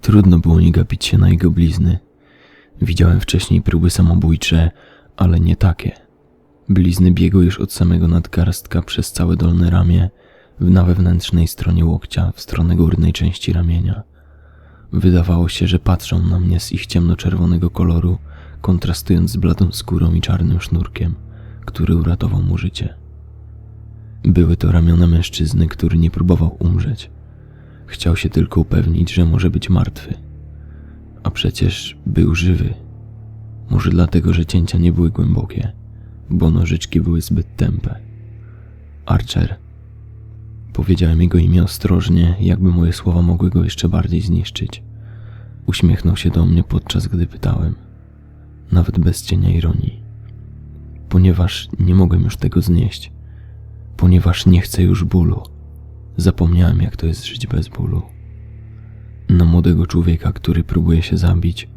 Trudno było nie gapić się na jego blizny. Widziałem wcześniej próby samobójcze, ale nie takie. Blizny biegły już od samego nadgarstka przez całe dolne ramię, na wewnętrznej stronie łokcia, w stronę górnej części ramienia. Wydawało się, że patrzą na mnie z ich ciemnoczerwonego koloru, kontrastując z bladą skórą i czarnym sznurkiem, który uratował mu życie. Były to ramiona mężczyzny, który nie próbował umrzeć. Chciał się tylko upewnić, że może być martwy. A przecież był żywy. Może dlatego, że cięcia nie były głębokie, bo nożyczki były zbyt tępe. Archer. Powiedziałem jego imię ostrożnie, jakby moje słowa mogły go jeszcze bardziej zniszczyć. Uśmiechnął się do mnie podczas gdy pytałem, nawet bez cienia ironii. Ponieważ nie mogłem już tego znieść, ponieważ nie chcę już bólu. Zapomniałem, jak to jest żyć bez bólu. Na młodego człowieka, który próbuje się zabić,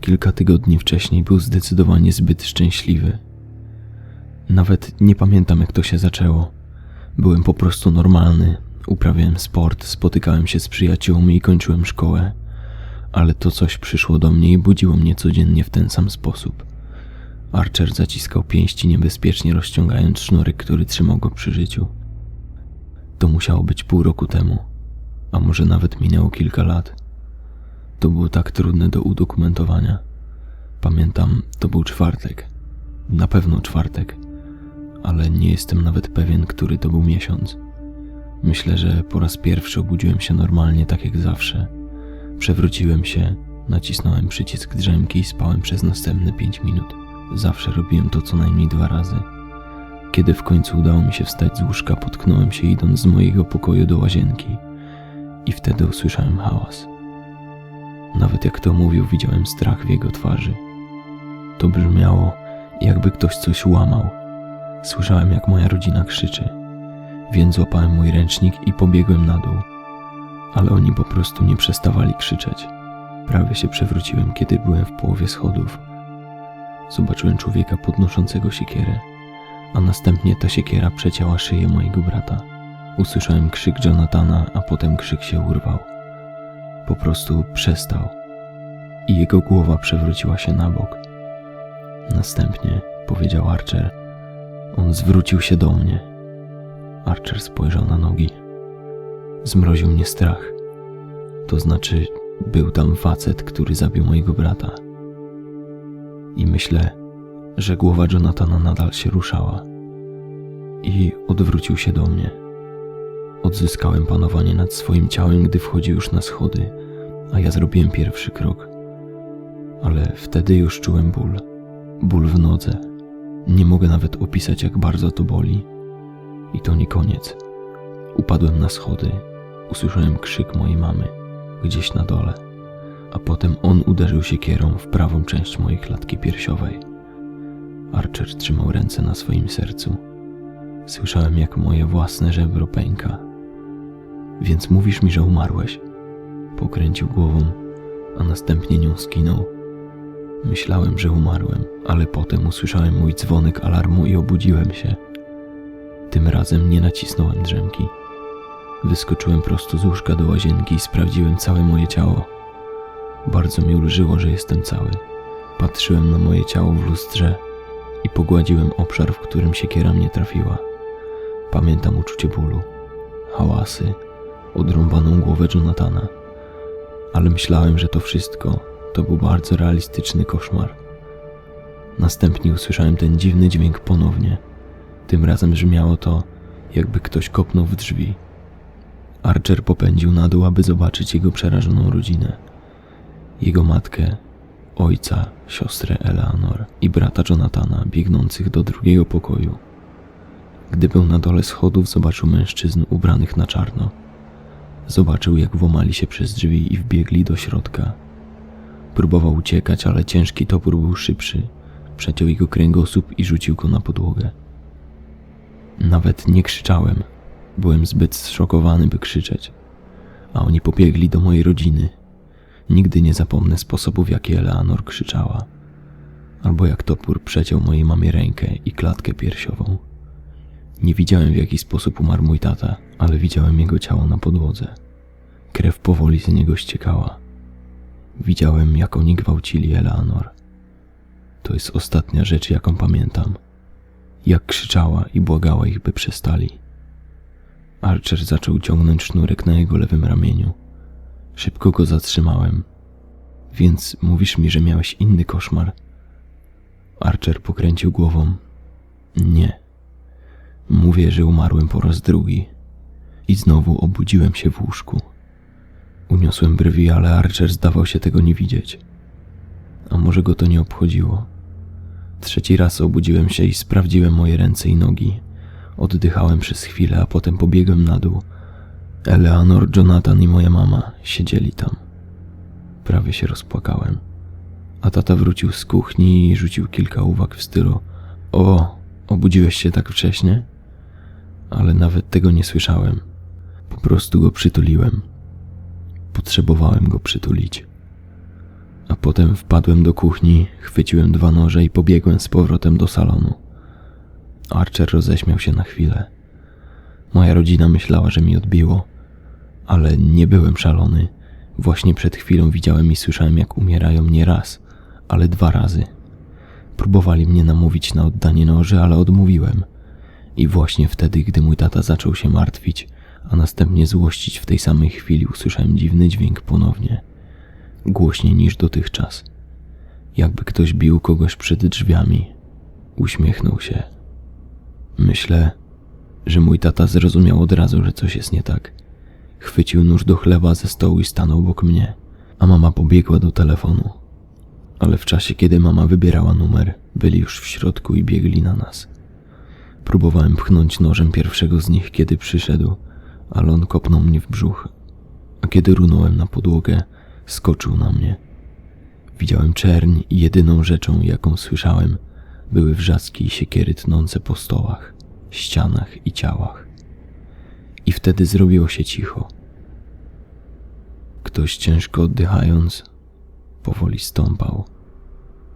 kilka tygodni wcześniej był zdecydowanie zbyt szczęśliwy. Nawet nie pamiętam, jak to się zaczęło. Byłem po prostu normalny, uprawiałem sport, spotykałem się z przyjaciółmi i kończyłem szkołę, ale to coś przyszło do mnie i budziło mnie codziennie w ten sam sposób. Archer zaciskał pięści, niebezpiecznie rozciągając sznurek, który trzymał go przy życiu. To musiało być pół roku temu, a może nawet minęło kilka lat. To było tak trudne do udokumentowania. Pamiętam, to był czwartek. Na pewno czwartek, ale nie jestem nawet pewien, który to był miesiąc. Myślę, że po raz pierwszy obudziłem się normalnie, tak jak zawsze. Przewróciłem się, nacisnąłem przycisk drzemki i spałem przez następne pięć minut. Zawsze robiłem to co najmniej dwa razy. Kiedy w końcu udało mi się wstać z łóżka, potknąłem się idąc z mojego pokoju do łazienki i wtedy usłyszałem hałas. Nawet jak to mówił, widziałem strach w jego twarzy. To brzmiało, jakby ktoś coś łamał. Słyszałem, jak moja rodzina krzyczy, więc złapałem mój ręcznik i pobiegłem na dół. Ale oni po prostu nie przestawali krzyczeć. Prawie się przewróciłem, kiedy byłem w połowie schodów. Zobaczyłem człowieka podnoszącego siekierę a następnie ta siekiera przecięła szyję mojego brata. Usłyszałem krzyk Jonathana, a potem krzyk się urwał. Po prostu przestał i jego głowa przewróciła się na bok. Następnie, powiedział Archer, on zwrócił się do mnie. Archer spojrzał na nogi. Zmroził mnie strach. To znaczy, był tam facet, który zabił mojego brata. I myślę, że głowa Jonathana nadal się ruszała i odwrócił się do mnie. Odzyskałem panowanie nad swoim ciałem, gdy wchodził już na schody, a ja zrobiłem pierwszy krok. Ale wtedy już czułem ból. Ból w nodze. Nie mogę nawet opisać, jak bardzo to boli. I to nie koniec. Upadłem na schody. Usłyszałem krzyk mojej mamy, gdzieś na dole, a potem on uderzył się kierą w prawą część mojej klatki piersiowej. Archer trzymał ręce na swoim sercu. Słyszałem, jak moje własne żebro pęka. Więc mówisz mi, że umarłeś? Pokręcił głową, a następnie nią skinął. Myślałem, że umarłem, ale potem usłyszałem mój dzwonek alarmu i obudziłem się. Tym razem nie nacisnąłem drzemki. Wyskoczyłem prosto z łóżka do łazienki i sprawdziłem całe moje ciało. Bardzo mi ulżyło, że jestem cały. Patrzyłem na moje ciało w lustrze i pogładziłem obszar, w którym siekiera mnie trafiła. Pamiętam uczucie bólu, hałasy, odrąbaną głowę Jonathana, ale myślałem, że to wszystko to był bardzo realistyczny koszmar. Następnie usłyszałem ten dziwny dźwięk ponownie. Tym razem brzmiało to, jakby ktoś kopnął w drzwi. Archer popędził na dół, aby zobaczyć jego przerażoną rodzinę. Jego matkę, ojca, siostrę Eleanor i brata Jonathana biegnących do drugiego pokoju. Gdy był na dole schodów, zobaczył mężczyzn ubranych na czarno. Zobaczył, jak włamali się przez drzwi i wbiegli do środka. Próbował uciekać, ale ciężki topór był szybszy. Przeciął jego kręgosłup i rzucił go na podłogę. Nawet nie krzyczałem. Byłem zbyt zszokowany, by krzyczeć. A oni pobiegli do mojej rodziny. Nigdy nie zapomnę sposobu, w jaki Eleanor krzyczała. Albo jak topór przeciął mojej mamie rękę i klatkę piersiową. Nie widziałem, w jaki sposób umarł mój tata, ale widziałem jego ciało na podłodze. Krew powoli z niego ściekała. Widziałem, jak oni gwałcili Eleanor. To jest ostatnia rzecz, jaką pamiętam. Jak krzyczała i błagała ich, by przestali. Archer zaczął ciągnąć sznurek na jego lewym ramieniu. Szybko go zatrzymałem. Więc mówisz mi, że miałeś inny koszmar? Archer pokręcił głową. Nie. Mówię, że umarłem po raz drugi. I znowu obudziłem się w łóżku. Uniosłem brwi, ale Archer zdawał się tego nie widzieć. A może go to nie obchodziło? Trzeci raz obudziłem się i sprawdziłem moje ręce i nogi. Oddychałem przez chwilę, a potem pobiegłem na dół. Eleanor, Jonathan i moja mama siedzieli tam. Prawie się rozpłakałem. A tata wrócił z kuchni i rzucił kilka uwag w stylu: O, obudziłeś się tak wcześnie? Ale nawet tego nie słyszałem. Po prostu go przytuliłem. Potrzebowałem go przytulić. A potem wpadłem do kuchni, chwyciłem dwa noże i pobiegłem z powrotem do salonu. Archer roześmiał się na chwilę. Moja rodzina myślała, że mi odbiło, ale nie byłem szalony. Właśnie przed chwilą widziałem i słyszałem, jak umierają nie raz, ale dwa razy. Próbowali mnie namówić na oddanie noży, ale odmówiłem. I właśnie wtedy, gdy mój tata zaczął się martwić, a następnie złościć w tej samej chwili, usłyszałem dziwny dźwięk ponownie głośniej niż dotychczas. Jakby ktoś bił kogoś przed drzwiami. Uśmiechnął się. Myślę, że mój tata zrozumiał od razu, że coś jest nie tak. Chwycił nóż do chleba ze stołu i stanął obok mnie, a mama pobiegła do telefonu. Ale w czasie, kiedy mama wybierała numer, byli już w środku i biegli na nas. Próbowałem pchnąć nożem pierwszego z nich, kiedy przyszedł, ale on kopnął mnie w brzuch. A kiedy runąłem na podłogę, skoczył na mnie. Widziałem czerń i jedyną rzeczą, jaką słyszałem, były wrzaski i siekiery tnące po stołach, ścianach i ciałach. I wtedy zrobiło się cicho. Ktoś ciężko oddychając, powoli stąpał,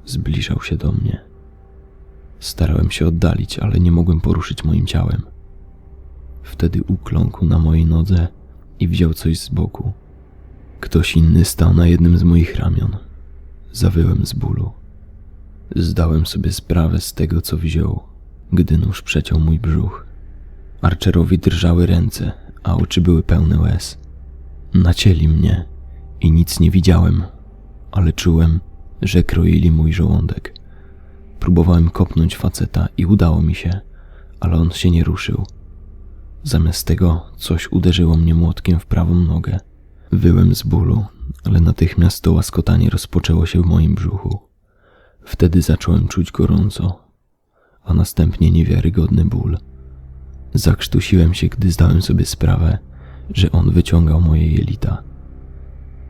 zbliżał się do mnie. Starałem się oddalić, ale nie mogłem poruszyć moim ciałem. Wtedy ukląkł na mojej nodze i wziął coś z boku. Ktoś inny stał na jednym z moich ramion. Zawyłem z bólu. Zdałem sobie sprawę z tego, co wziął, gdy nóż przeciął mój brzuch. Archerowi drżały ręce, a oczy były pełne łez. Nacięli mnie i nic nie widziałem, ale czułem, że kroili mój żołądek. Próbowałem kopnąć faceta i udało mi się, ale on się nie ruszył. Zamiast tego coś uderzyło mnie młotkiem w prawą nogę. Wyłem z bólu, ale natychmiast to łaskotanie rozpoczęło się w moim brzuchu. Wtedy zacząłem czuć gorąco, a następnie niewiarygodny ból. Zakrztusiłem się, gdy zdałem sobie sprawę, że on wyciągał moje jelita.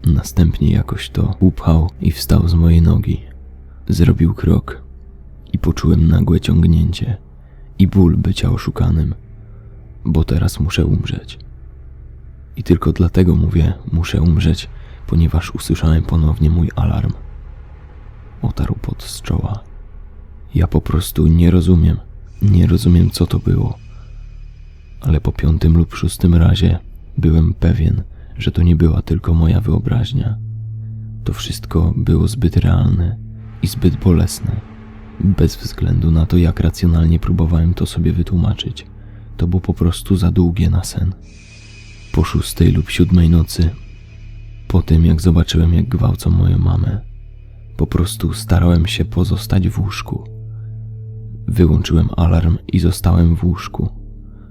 Następnie jakoś to upchał i wstał z mojej nogi. Zrobił krok i poczułem nagłe ciągnięcie i ból bycia oszukanym, bo teraz muszę umrzeć. I tylko dlatego mówię, muszę umrzeć, ponieważ usłyszałem ponownie mój alarm. Otarł pot z czoła. Ja po prostu nie rozumiem, nie rozumiem co to było. Ale po piątym lub szóstym razie byłem pewien, że to nie była tylko moja wyobraźnia. To wszystko było zbyt realne i zbyt bolesne. Bez względu na to, jak racjonalnie próbowałem to sobie wytłumaczyć, to było po prostu za długie na sen po szóstej lub siódmej nocy, po tym jak zobaczyłem, jak gwałcą moją mamę, po prostu starałem się pozostać w łóżku. Wyłączyłem alarm i zostałem w łóżku,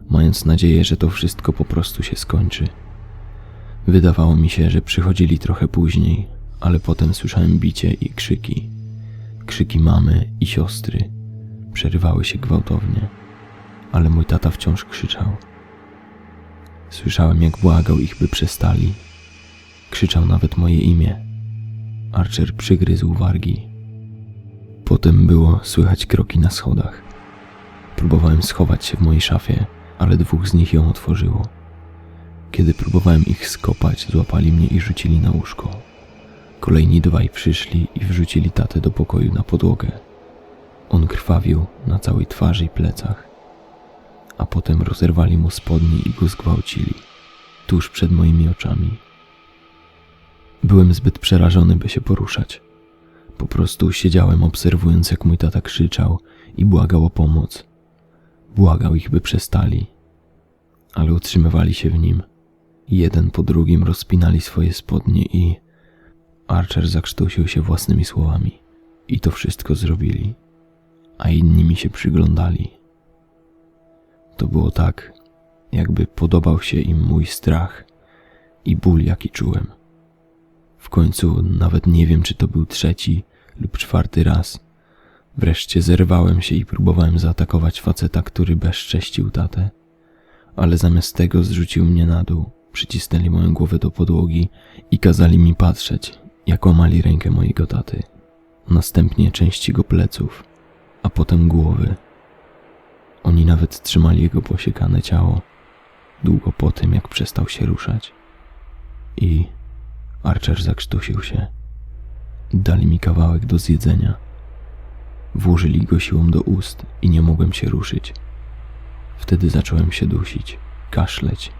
mając nadzieję, że to wszystko po prostu się skończy. Wydawało mi się, że przychodzili trochę później, ale potem słyszałem bicie i krzyki. Krzyki mamy i siostry przerywały się gwałtownie, ale mój tata wciąż krzyczał. Słyszałem, jak błagał ich, by przestali. Krzyczał nawet moje imię. Archer przygryzł wargi. Potem było słychać kroki na schodach. Próbowałem schować się w mojej szafie, ale dwóch z nich ją otworzyło. Kiedy próbowałem ich skopać, złapali mnie i rzucili na łóżko. Kolejni dwaj przyszli i wrzucili tatę do pokoju na podłogę. On krwawił na całej twarzy i plecach a potem rozerwali mu spodnie i go zgwałcili, tuż przed moimi oczami. Byłem zbyt przerażony, by się poruszać. Po prostu siedziałem, obserwując, jak mój tata krzyczał i błagał o pomoc. Błagał ich, by przestali, ale utrzymywali się w nim. Jeden po drugim rozpinali swoje spodnie i Archer zakrztusił się własnymi słowami. I to wszystko zrobili, a inni mi się przyglądali. To było tak, jakby podobał się im mój strach i ból, jaki czułem. W końcu nawet nie wiem, czy to był trzeci lub czwarty raz. Wreszcie zerwałem się i próbowałem zaatakować faceta, który bezcześcił tatę, ale zamiast tego zrzucił mnie na dół, przycisnęli moją głowę do podłogi i kazali mi patrzeć, jak łamali rękę mojego taty. Następnie część jego pleców, a potem głowy. Oni nawet trzymali jego posiekane ciało, długo po tym, jak przestał się ruszać. I Archer zakrztusił się. Dali mi kawałek do zjedzenia. Włożyli go siłą do ust i nie mogłem się ruszyć. Wtedy zacząłem się dusić, kaszleć.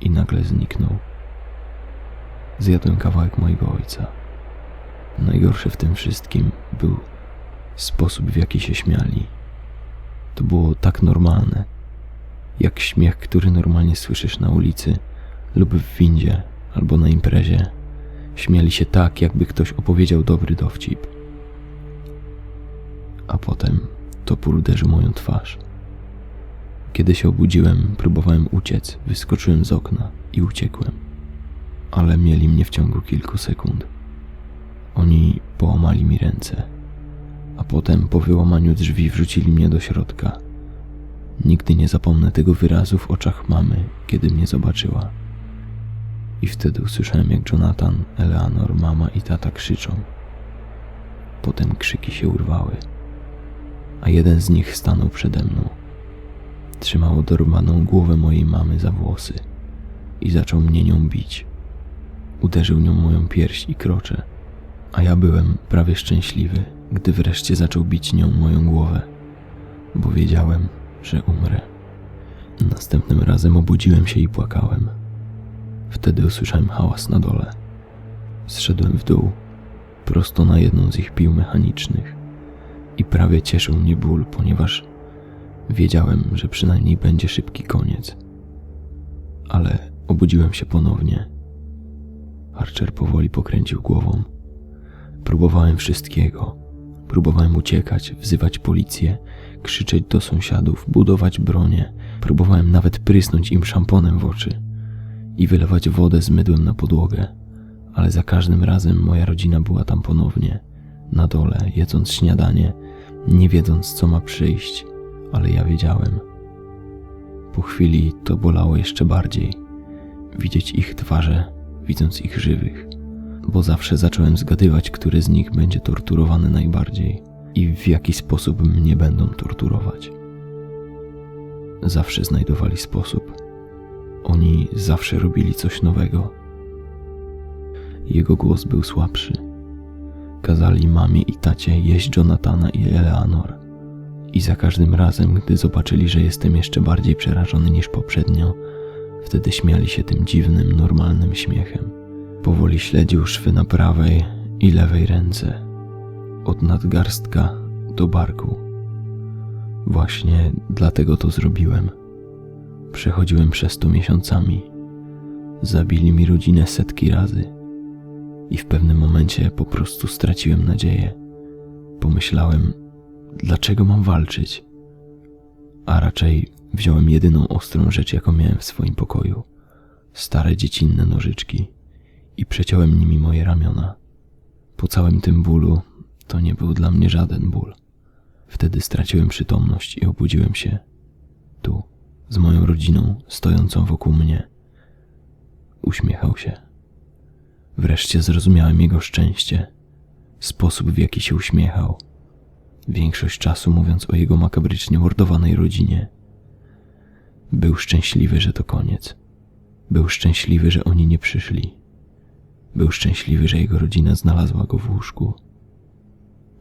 I nagle zniknął. Zjadłem kawałek mojego ojca. Najgorsze w tym wszystkim był sposób, w jaki się śmiali. To było tak normalne, jak śmiech, który normalnie słyszysz na ulicy lub w windzie albo na imprezie. Śmiali się tak, jakby ktoś opowiedział dobry dowcip. A potem topór uderzył moją twarz. Kiedy się obudziłem, próbowałem uciec, wyskoczyłem z okna i uciekłem. Ale mieli mnie w ciągu kilku sekund. Oni połamali mi ręce, a potem po wyłamaniu drzwi wrzucili mnie do środka. Nigdy nie zapomnę tego wyrazu w oczach mamy, kiedy mnie zobaczyła. I wtedy usłyszałem, jak Jonathan, Eleanor, mama i tata krzyczą. Potem krzyki się urwały, a jeden z nich stanął przede mną. Trzymał odorwaną głowę mojej mamy za włosy i zaczął mnie nią bić. Uderzył nią moją pierś i krocze, a ja byłem prawie szczęśliwy, gdy wreszcie zaczął bić nią moją głowę, bo wiedziałem, że umrę. Następnym razem obudziłem się i płakałem. Wtedy usłyszałem hałas na dole. Zszedłem w dół, prosto na jedną z ich pił mechanicznych i prawie cieszył mnie ból, ponieważ wiedziałem, że przynajmniej będzie szybki koniec. Ale obudziłem się ponownie. Archer powoli pokręcił głową. Próbowałem wszystkiego. Próbowałem uciekać, wzywać policję, krzyczeć do sąsiadów, budować bronię. Próbowałem nawet prysnąć im szamponem w oczy i wylewać wodę z mydłem na podłogę, ale za każdym razem moja rodzina była tam ponownie, na dole, jedząc śniadanie, nie wiedząc co ma przyjść, ale ja wiedziałem. Po chwili to bolało jeszcze bardziej. Widzieć ich twarze, widząc ich żywych, bo zawsze zacząłem zgadywać, który z nich będzie torturowany najbardziej i w jaki sposób mnie będą torturować. Zawsze znajdowali sposób oni zawsze robili coś nowego. Jego głos był słabszy. Kazali mamie i tacie jeść Jonathana i Eleanor. I za każdym razem, gdy zobaczyli, że jestem jeszcze bardziej przerażony niż poprzednio, wtedy śmiali się tym dziwnym, normalnym śmiechem. Powoli śledził szwy na prawej i lewej ręce, od nadgarstka do barku. Właśnie dlatego to zrobiłem. Przechodziłem przez to miesiącami. Zabili mi rodzinę setki razy i w pewnym momencie po prostu straciłem nadzieję. Pomyślałem, dlaczego mam walczyć? A raczej wziąłem jedyną ostrą rzecz, jaką miałem w swoim pokoju stare dziecinne nożyczki i przeciąłem nimi moje ramiona. Po całym tym bólu to nie był dla mnie żaden ból. Wtedy straciłem przytomność i obudziłem się tu z moją rodziną stojącą wokół mnie. Uśmiechał się. Wreszcie zrozumiałem jego szczęście, sposób w jaki się uśmiechał, większość czasu mówiąc o jego makabrycznie mordowanej rodzinie. Był szczęśliwy, że to koniec. Był szczęśliwy, że oni nie przyszli. Był szczęśliwy, że jego rodzina znalazła go w łóżku.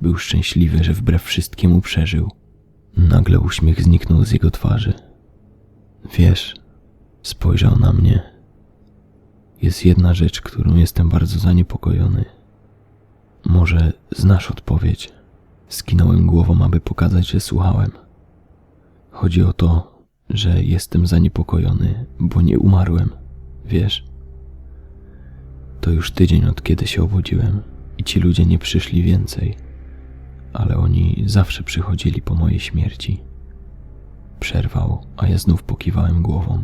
Był szczęśliwy, że wbrew wszystkiemu przeżył. Nagle uśmiech zniknął z jego twarzy. Wiesz, spojrzał na mnie. Jest jedna rzecz, którą jestem bardzo zaniepokojony. Może znasz odpowiedź? Skinąłem głową, aby pokazać, że słuchałem. Chodzi o to, że jestem zaniepokojony, bo nie umarłem, wiesz? To już tydzień od kiedy się obudziłem i ci ludzie nie przyszli więcej, ale oni zawsze przychodzili po mojej śmierci. Przerwał, a ja znów pokiwałem głową.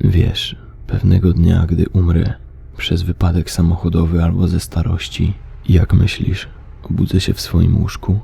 Wiesz, pewnego dnia, gdy umrę, przez wypadek samochodowy albo ze starości, jak myślisz, obudzę się w swoim łóżku